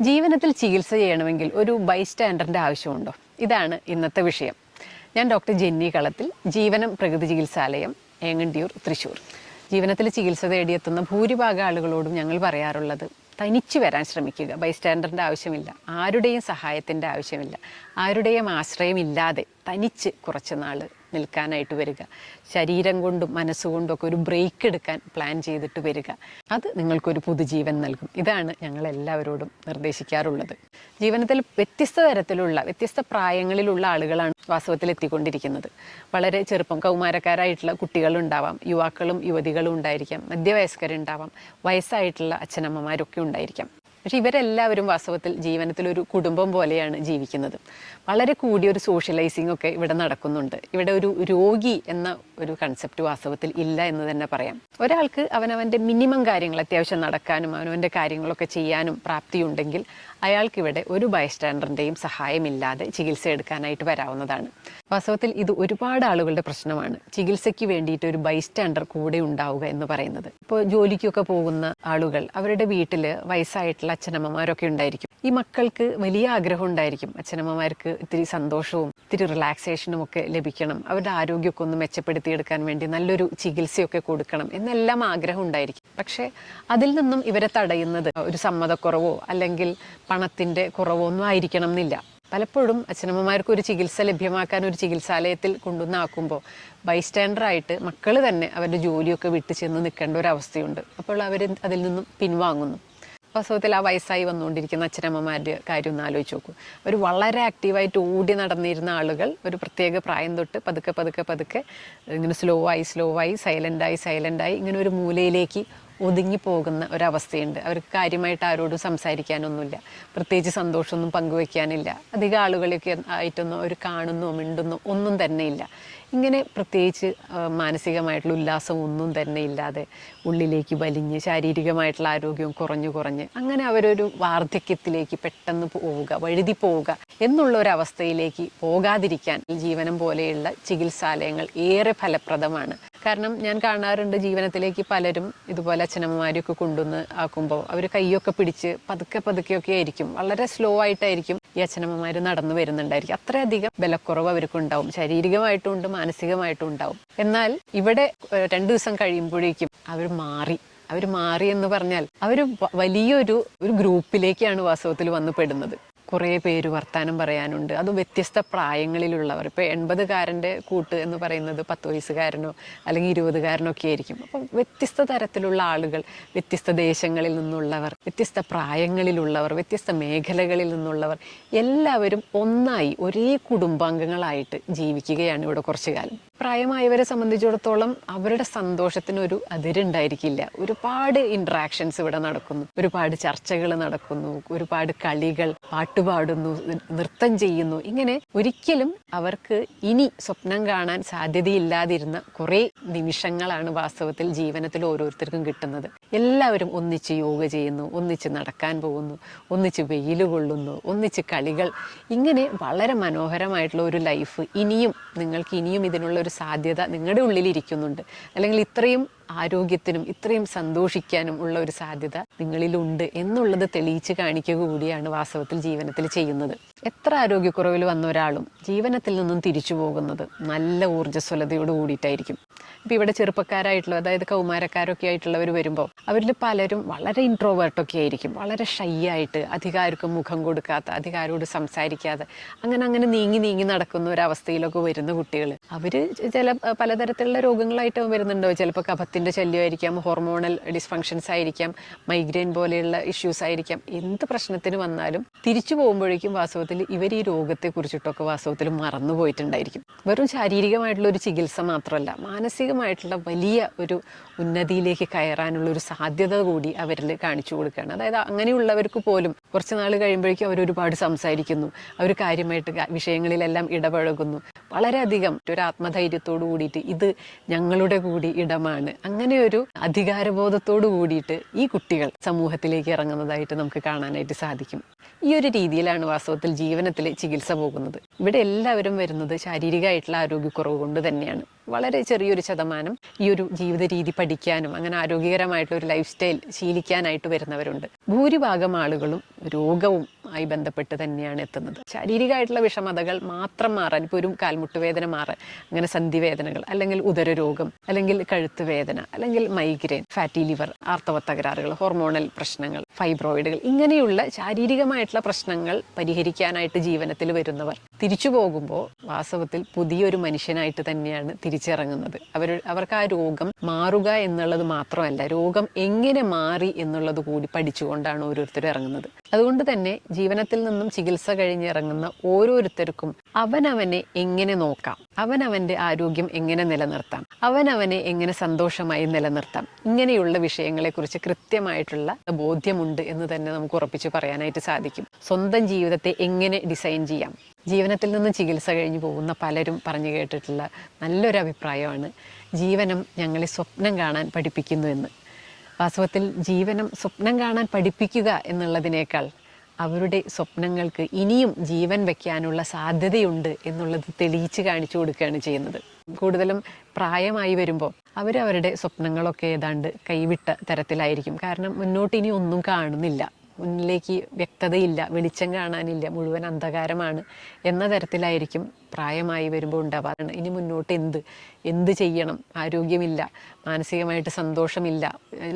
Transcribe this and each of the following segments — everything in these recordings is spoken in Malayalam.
ജീവനത്തിൽ ചികിത്സ ചെയ്യണമെങ്കിൽ ഒരു ബൈസ്റ്റാൻഡറിന്റെ ആവശ്യമുണ്ടോ? ഇതാണ് ഇന്നത്തെ വിഷയം. ഞാൻ ഡോക്ടർ ജെന്നി കളത്തിൽ ജീവനം പ്രകൃതി ചികിത്സാലയം ഏങ്ങണ്ടിയൂർ തൃശ്ശൂർ ജീവനത്തിൽ ചികിത്സ തേടിയെത്തുന്ന ഭൂരിഭാഗം ആളുകളോടും ഞങ്ങൾ പറയാറുള്ളത് തനിച്ചു വരാൻ ശ്രമിക്കുക. ബൈസ്റ്റാൻഡറിന്റെ ആവശ്യമില്ല ആരുടെയും സഹായത്തിന്റെ ആവശ്യമില്ല ആരുടെയും ആശ്രയമില്ലാതെ തനിച്ച് കുറച്ച് നാൾ നിൽക്കാനായിട്ട് വരിക. ശരീരം കൊണ്ടും മനസ്സുകൊണ്ടും ഒക്കെ ഒരു ബ്രേക്ക് എടുക്കാൻ പ്ലാൻ ചെയ്തിട്ട് വരിക. അത് നിങ്ങൾക്കൊരു പുതുജീവൻ നൽകും. ഇതാണ് ഞങ്ങൾ എല്ലാവരോടും നിർദ്ദേശിക്കാറുള്ളത്. ജീവനത്തിൽ വ്യത്യസ്ത തരത്തിലുള്ള വ്യത്യസ്ത പ്രായങ്ങളിലുള്ള ആളുകളാണ് വാസ്തവത്തിൽ എത്തിക്കൊണ്ടിരിക്കുന്നത്. വളരെ ചെറുപ്പം കൗമാരക്കാരായിട്ടുള്ള കുട്ടികളുണ്ടാവാം യുവാക്കളും യുവതികളും ഉണ്ടായിരിക്കാം മധ്യവയസ്കരുണ്ടാവാം വയസ്സായിട്ടുള്ള അച്ഛനമ്മമാരൊക്കെ ഉണ്ടായിരിക്കാം. പക്ഷെ ഇവരെല്ലാവരും വാസ്തവത്തിൽ ജീവനത്തിൽ ഒരു കുടുംബം പോലെയാണ് ജീവിക്കുന്നത്. വളരെ കൂടിയ ഒരു സോഷ്യലൈസിംഗ് ഒക്കെ ഇവിടെ നടക്കുന്നുണ്ട്. ഇവിടെ ഒരു രോഗി എന്ന ഒരു കൺസെപ്റ്റ് വാസ്തവത്തിൽ ഇല്ല എന്ന് തന്നെ പറയാം. ഒരാൾക്ക് അവനവന്റെ മിനിമം കാര്യങ്ങൾ അത്യാവശ്യം നടക്കാനും അവനവന്റെ കാര്യങ്ങളൊക്കെ ചെയ്യാനും പ്രാപ്തിയുണ്ടെങ്കിൽ അയാൾക്കിവിടെ ഒരു ബൈസ്റ്റാൻഡറിന്റെയും സഹായമില്ലാതെ ചികിത്സ എടുക്കാനായിട്ട് വരാവുന്നതാണ്. വാസ്തവത്തിൽ ഇത് ഒരുപാട് ആളുകളുടെ പ്രശ്നമാണ്. ചികിത്സയ്ക്ക് വേണ്ടിയിട്ട് ഒരു ബൈസ്റ്റാൻഡർ കൂടെ ഉണ്ടാവുക എന്ന് പറയുന്നത്. ഇപ്പോൾ ജോലിക്കൊക്കെ പോകുന്ന ആളുകൾ അവരുടെ വീട്ടിൽ വയസ്സായിട്ടുള്ള അച്ഛനമ്മമാരൊക്കെ ഉണ്ടായിരിക്കും. ഈ മക്കൾക്ക് വലിയ ആഗ്രഹം ഉണ്ടായിരിക്കും. അച്ഛനമ്മമാർക്ക് ഇത്തിരി സന്തോഷവും ഇത്തിരി റിലാക്സേഷനും ഒക്കെ ലഭിക്കണം. അവരുടെ ആരോഗ്യമൊക്കെ ഒന്ന് മെച്ചപ്പെടുത്തിയെടുക്കാൻ വേണ്ടി നല്ലൊരു ചികിത്സയൊക്കെ കൊടുക്കണം എന്നെല്ലാം ആഗ്രഹം ഉണ്ടായിരിക്കും. പക്ഷേ അതിൽ നിന്നും ഇവരെ തടയുന്നത് ഒരു സമ്മതക്കുറവോ അല്ലെങ്കിൽ പണത്തിന്റെ കുറവോ ഒന്നും ആയിരിക്കണം എന്നില്ല. പലപ്പോഴും അച്ഛനമ്മമാർക്ക് ഒരു ചികിത്സ ലഭ്യമാക്കാൻ ഒരു ചികിത്സാലയത്തിൽ കൊണ്ടുവന്നാക്കുമ്പോൾ ബൈസ്റ്റാൻഡറായിട്ട് മക്കൾ തന്നെ അവരുടെ ജോലിയൊക്കെ വിട്ടു ചെന്ന് നിൽക്കേണ്ട ഒരു അവസ്ഥയുണ്ട്. അപ്പോൾ അവർ അതിൽ നിന്നും പിൻവാങ്ങുന്നു. വാസ്തവത്തിൽ ആ വയസ്സായി വന്നുകൊണ്ടിരിക്കുന്ന അച്ഛനമ്മമാരുടെ കാര്യം ഒന്ന് ആലോചിച്ച് നോക്കൂ. അവർ വളരെ ആക്റ്റീവായിട്ട് ഓടി നടന്നിരുന്ന ആളുകൾ ഒരു പ്രത്യേക പ്രായം തൊട്ട് പതുക്കെ പതുക്കെ പതുക്കെ ഇങ്ങനെ സ്ലോ ആയി സ്ലോ ആയി സൈലന്റായി സൈലന്റായി ഇങ്ങനെ ഒരു മൂലയിലേക്ക് ഒതുങ്ങി പോകുന്ന ഒരവസ്ഥയുണ്ട്. അവർക്ക് കാര്യമായിട്ട് ആരോടും സംസാരിക്കാനൊന്നുമില്ല. പ്രത്യേകിച്ച് സന്തോഷമൊന്നും പങ്കുവെക്കാനില്ല അധികം ആളുകളൊക്കെ ആയിട്ടൊന്നും അവർ കാണുന്നോ മിണ്ടുന്നോ ഒന്നും തന്നെ ഇല്ല ഇങ്ങനെ പ്രത്യേകിച്ച് മാനസികമായിട്ടുള്ള ഉല്ലാസം ഒന്നും തന്നെ ഇല്ലാതെ ഉള്ളിലേക്ക് വലിഞ്ഞ് ശാരീരികമായിട്ടുള്ള ആരോഗ്യവും കുറഞ്ഞു കുറഞ്ഞ് അങ്ങനെ അവരൊരു വാർദ്ധക്യത്തിലേക്ക് പെട്ടെന്ന് പോവുക വഴുതി പോവുക എന്നുള്ള ഒരു അവസ്ഥയിലേക്ക് പോകാതിരിക്കാൻ ജീവനം പോലെയുള്ള ചികിത്സാലയങ്ങൾ ഏറെ ഫലപ്രദമാണ്. കാരണം ഞാൻ കാണാറുണ്ട് ജീവനത്തിലേക്ക് പലരും ഇതുപോലെ അച്ഛനമ്മമാരെയൊക്കെ കൊണ്ടുവന്ന് ആക്കുമ്പോൾ അവർ കൈയൊക്കെ പിടിച്ച് പതുക്കെ പതുക്കെയൊക്കെ ആയിരിക്കും. വളരെ സ്ലോ ആയിട്ടായിരിക്കും ഈ അച്ഛനമ്മമാർ നടന്നു വരുന്നുണ്ടായിരിക്കും. അത്രയധികം ബലക്കുറവ് അവർക്കുണ്ടാവും. ശാരീരികമായിട്ടും ഉണ്ട് മാനസികമായിട്ടും ഉണ്ടാവും എന്നാൽ ഇവിടെ രണ്ടു ദിവസം കഴിയുമ്പോഴേക്കും അവർ മാറി. അവർ മാറി എന്ന് പറഞ്ഞാൽ അവർ വലിയൊരു ഒരു ഗ്രൂപ്പിലേക്കാണ് വാസ്തവത്തിൽ വന്നു പെടുന്നത്. കുറേ പേര് വർത്താനം പറയാനുണ്ട്. അത് വ്യത്യസ്ത പ്രായങ്ങളിലുള്ളവർ. ഇപ്പോൾ എൺപതുകാരന്റെ കൂട്ട് എന്ന് പറയുന്നത് പത്ത് വയസ്സുകാരനോ അല്ലെങ്കിൽ ഇരുപതുകാരനോ ഒക്കെ ആയിരിക്കും. അപ്പം വ്യത്യസ്ത തരത്തിലുള്ള ആളുകൾ വ്യത്യസ്ത ദേശങ്ങളിൽ നിന്നുള്ളവർ വ്യത്യസ്ത പ്രായങ്ങളിലുള്ളവർ വ്യത്യസ്ത മേഖലകളിൽ നിന്നുള്ളവർ എല്ലാവരും ഒന്നായി ഒരേ കുടുംബാംഗങ്ങളായിട്ട് ജീവിക്കുകയാണ് ഇവിടെ കുറച്ചു കാലം പ്രായമായവരെ സംബന്ധിച്ചിടത്തോളം അവരുടെ സന്തോഷത്തിന് ഒരു അതിരുണ്ടായിരിക്കില്ല. ഒരുപാട് ഇൻട്രാക്ഷൻസ് ഇവിടെ നടക്കുന്നു. ഒരുപാട് ചർച്ചകൾ നടക്കുന്നു. ഒരുപാട് കളികൾ പാട്ടുപാടുന്നു നൃത്തം ചെയ്യുന്നു. ഇങ്ങനെ ഒരിക്കലും അവർക്ക് ഇനി സ്വപ്നം കാണാൻ സാധ്യതയില്ലാതിരുന്ന കുറേ നിമിഷങ്ങളാണ് വാസ്തവത്തിൽ ജീവനത്തിൽ ഓരോരുത്തർക്കും കിട്ടുന്നത്. എല്ലാവരും ഒന്നിച്ച് യോഗ ചെയ്യുന്നു ഒന്നിച്ച് നടക്കാൻ പോകുന്നു ഒന്നിച്ച് വെയിൽ കൊള്ളുന്നു ഒന്നിച്ച് കളികൾ. ഇങ്ങനെ വളരെ മനോഹരമായിട്ടുള്ള ഒരു ലൈഫ് ഇനിയും നിങ്ങൾക്ക് ഇനിയും ഇതിനുള്ള ഒരു സാധ്യത നിങ്ങളുടെ ഉള്ളിൽ ഇരിക്കുന്നുണ്ട് അല്ലെങ്കിൽ ഇത്രയും ആരോഗ്യത്തിനും ഇത്രയും സന്തോഷിക്കാനും ഉള്ള ഒരു സാധ്യത നിങ്ങളിലുണ്ട് എന്നുള്ളത് തെളിയിച്ച് കാണിക്കുക കൂടിയാണ് വാസ്തവത്തിൽ ജീവനത്തിൽ ചെയ്യുന്നത്. എത്ര ആരോഗ്യക്കുറവിൽ വന്ന ഒരാളും ജീവനത്തിൽ നിന്നും തിരിച്ചു പോകുന്നത് നല്ല ഊർജസ്വലതയോട് കൂടിയിട്ടായിരിക്കും. ഇപ്പം ഇവിടെ ചെറുപ്പക്കാരായിട്ടുള്ള അതായത് കൗമാരക്കാരൊക്കെ ആയിട്ടുള്ളവർ വരുമ്പോൾ അവരിൽ പലരും വളരെ ഇൻട്രോവേർട്ടൊക്കെ ആയിരിക്കും. വളരെ ഷൈ ആയിട്ട് അധികാർക്കും മുഖം കൊടുക്കാത്ത അധികാരോട് സംസാരിക്കാതെ അങ്ങനെ അങ്ങനെ നീങ്ങി നീങ്ങി നടക്കുന്ന ഒരവസ്ഥയിലൊക്കെ വരുന്ന കുട്ടികൾ അവർ ചില പലതരത്തിലുള്ള രോഗങ്ങളായിട്ട് വരുന്നുണ്ടോ? ചിലപ്പോൾ കഫത്തിന്റെ ശല്യമായിരിക്കാം ഹോർമോണൽ ഡിസ്ഫങ്ഷൻസ് ആയിരിക്കാം മൈഗ്രെയിൻ പോലെയുള്ള ഇഷ്യൂസ് ആയിരിക്കാം. എന്ത് പ്രശ്നത്തിന് വന്നാലും തിരിച്ചു പോകുമ്പോഴേക്കും വാസ്തവത്തിൽ ഇവർ ഈ രോഗത്തെക്കുറിച്ചിട്ടൊക്കെ വാസ്തവത്തിൽ മറന്നു പോയിട്ടുണ്ടായിരിക്കും വെറും ശാരീരികമായിട്ടുള്ള ഒരു ചികിത്സ മാത്രമല്ല മാനസികമായിട്ടുള്ള വലിയ ഒരു ഉന്നതിയിലേക്ക് കയറാനുള്ള ഒരു സാധ്യത കൂടി അവരിൽ കാണിച്ചു കൊടുക്കുകയാണ്. അതായത് അങ്ങനെയുള്ളവർക്ക് പോലും കുറച്ച് നാൾ കഴിയുമ്പോഴേക്കും അവരൊരുപാട് സംസാരിക്കുന്നു. അവർ കാര്യമായിട്ട് വിഷയങ്ങളിലെല്ലാം ഇടപഴകുന്നു. വളരെയധികം ഒരു ആത്മധൈര്യത്തോടു കൂടിയിട്ട് ഇത് ഞങ്ങളുടെ കൂടി ഇടമാണ്. അങ്ങനെ ഒരു അധികാരബോധത്തോടു കൂടിയിട്ട് ഈ കുട്ടികൾ സമൂഹത്തിലേക്ക് ഇറങ്ങുന്നതായിട്ട് നമുക്ക് കാണാനായിട്ട് സാധിക്കും. ഈ ഒരു രീതിയിലാണ് വാസ്തവത്തിൽ ജീവനത്തിൽ ചികിത്സ പോകുന്നത്. ഇവിടെ എല്ലാവരും വരുന്നത് ശാരീരികമായിട്ടുള്ള ആരോഗ്യക്കുറവ് കൊണ്ട് തന്നെയാണ്. വളരെ ചെറിയൊരു ശതമാനം ഈ ഒരു ജീവിത രീതി പഠിക്കാനും അങ്ങനെ ആരോഗ്യകരമായിട്ടുള്ള ഒരു ലൈഫ് സ്റ്റൈൽ ശീലിക്കാനായിട്ട് വരുന്നവരുണ്ട്. ഭൂരിഭാഗം ആളുകളും രോഗവും ആയി ബന്ധപ്പെട്ട് തന്നെയാണ് എത്തുന്നത്. ശാരീരികമായിട്ടുള്ള വിഷമതകൾ മാത്രം മാറാൻ ഇപ്പോൾ ഒരു കാൽമുട്ട് വേദന മാറാൻ അങ്ങനെ സന്ധി വേദനകൾ അല്ലെങ്കിൽ ഉദരരോഗം അല്ലെങ്കിൽ കഴുത്ത് വേദന അല്ലെങ്കിൽ മൈഗ്രെയിൻ ഫാറ്റി ലിവർ ആർത്തവ തകരാറുകൾ ഹോർമോണൽ പ്രശ്നങ്ങൾ ഫൈബ്രോയിഡുകൾ ഇങ്ങനെയുള്ള ശാരീരികമായിട്ടുള്ള പ്രശ്നങ്ങൾ പരിഹരിക്കാനായിട്ട് ജീവനത്തിൽ വരുന്നവർ തിരിച്ചു പോകുമ്പോൾ വാസ്തവത്തിൽ പുതിയൊരു മനുഷ്യനായിട്ട് തന്നെയാണ് തിരിച്ചിറങ്ങുന്നത്. അവർ അവർക്ക് ആ രോഗം മാറുക എന്നുള്ളത് മാത്രമല്ല രോഗം എങ്ങനെ മാറി എന്നുള്ളത് കൂടി പഠിച്ചുകൊണ്ടാണ് ഓരോരുത്തരും ഇറങ്ങുന്നത്. അതുകൊണ്ട് തന്നെ ജീവനത്തിൽ നിന്നും ചികിത്സ കഴിഞ്ഞിറങ്ങുന്ന ഓരോരുത്തർക്കും അവനവനെ എങ്ങനെ നോക്കാം? അവനവന്റെ ആരോഗ്യം എങ്ങനെ നിലനിർത്താം? അവനവനെ എങ്ങനെ സന്തോഷമായി നിലനിർത്താം? ഇങ്ങനെയുള്ള വിഷയങ്ങളെക്കുറിച്ച് കൃത്യമായിട്ടുള്ള ബോധ്യമുണ്ട് എന്ന് തന്നെ നമുക്ക് ഉറപ്പിച്ച് പറയാനായിട്ട് സാധിക്കും. സ്വന്തം ജീവിതത്തെ എങ്ങനെ ഡിസൈൻ ചെയ്യാം? ജീവനത്തിൽ നിന്ന് ചികിത്സ കഴിഞ്ഞു പോകുന്ന പലരും പറഞ്ഞു കേട്ടിട്ടുള്ള നല്ലൊരു അഭിപ്രായമാണ് ജീവനം ഞങ്ങളെ സ്വപ്നം കാണാൻ പഠിപ്പിക്കുന്നു എന്ന്. വാസ്തവത്തിൽ ജീവനം സ്വപ്നം കാണാൻ പഠിപ്പിക്കുക എന്നുള്ളതിനേക്കാൾ അവരുടെ സ്വപ്നങ്ങൾക്ക് ഇനിയും ജീവൻ വയ്ക്കാനുള്ള സാധ്യതയുണ്ട് എന്നുള്ളത് തെളിയിച്ച് കാണിച്ചു കൊടുക്കുകയാണ് ചെയ്യുന്നത്. കൂടുതലും പ്രായമായി വരുമ്പോൾ അവരവരുടെ സ്വപ്നങ്ങളൊക്കെ ഏതാണ്ട് കൈവിട്ട തരത്തിലായിരിക്കും. കാരണം മുന്നോട്ട് ഇനി ഒന്നും കാണുന്നില്ല. മുന്നിലേക്ക് വ്യക്തതയില്ല വെളിച്ചം കാണാനില്ല മുഴുവൻ അന്ധകാരമാണ് എന്ന തരത്തിലായിരിക്കും പ്രായമായി വരുമ്പോൾ ഉണ്ടാവാറുണ്ട് ഇനി മുന്നോട്ട് എന്ത്? എന്ത് ചെയ്യണം? ആരോഗ്യമില്ല മാനസികമായിട്ട് സന്തോഷമില്ല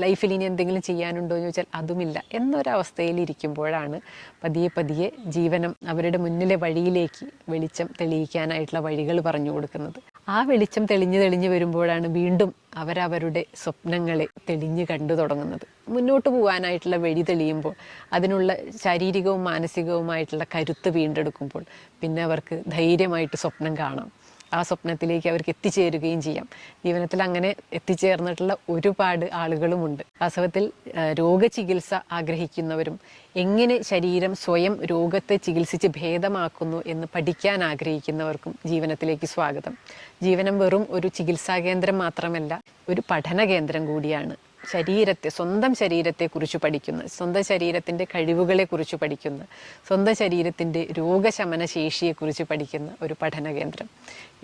ലൈഫിൽ ഇനി എന്തെങ്കിലും ചെയ്യാനുണ്ടോ എന്ന് ചോദിച്ചാൽ അതുമില്ല എന്നൊരവസ്ഥയിൽ ഇരിക്കുമ്പോഴാണ് പതിയെ പതിയെ ജീവനം അവരുടെ മുന്നിലെ വഴിയിലേക്ക് വെളിച്ചം തെളിയിക്കാനായിട്ടുള്ള വഴികൾ പറഞ്ഞു കൊടുക്കുന്നത്. ആ വെളിച്ചം തെളിഞ്ഞു തെളിഞ്ഞു വരുമ്പോഴാണ് വീണ്ടും അവരവരുടെ സ്വപ്നങ്ങളെ തെളിഞ്ഞു കണ്ടു തുടങ്ങുന്നത്. മുന്നോട്ട് പോകാനായിട്ടുള്ള വഴി തെളിയുമ്പോൾ അതിനുള്ള ശാരീരികവും മാനസികവുമായിട്ടുള്ള കരുത്ത് വീണ്ടെടുക്കുമ്പോൾ പിന്നെ അവർക്ക് ധൈര്യമായിട്ട് സ്വപ്നം കാണാം. ആ സ്വപ്നത്തിലേക്ക് അവർക്ക് എത്തിച്ചേരുകയും ചെയ്യാം. ജീവിതത്തിൽ അങ്ങനെ എത്തിച്ചേർന്നിട്ടുള്ള ഒരുപാട് ആളുകളുമുണ്ട്. വാസ്തവത്തിൽ രോഗചികിത്സ ആഗ്രഹിക്കുന്നവരും എങ്ങനെ ശരീരം സ്വയം രോഗത്തെ ചികിത്സിച്ച് ഭേദമാക്കുന്നു എന്ന് പഠിക്കാൻ ആഗ്രഹിക്കുന്നവർക്കും ജീവനത്തിലേക്ക് സ്വാഗതം. ജീവനം വെറും ഒരു ചികിത്സാ കേന്ദ്രം മാത്രമല്ല ഒരു പഠന കേന്ദ്രം കൂടിയാണ്. ശരീരത്തെ സ്വന്തം ശരീരത്തെ കുറിച്ച് പഠിക്കുന്നു. സ്വന്തം ശരീരത്തിന്റെ കഴിവുകളെക്കുറിച്ച് പഠിക്കുന്നു. സ്വന്തം ശരീരത്തിന്റെ രോഗശമന ശേഷിയെക്കുറിച്ച് പഠിക്കുന്ന ഒരു പഠന കേന്ദ്രം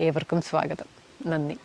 ഏവർക്കും സ്വാഗതം. നന്ദി.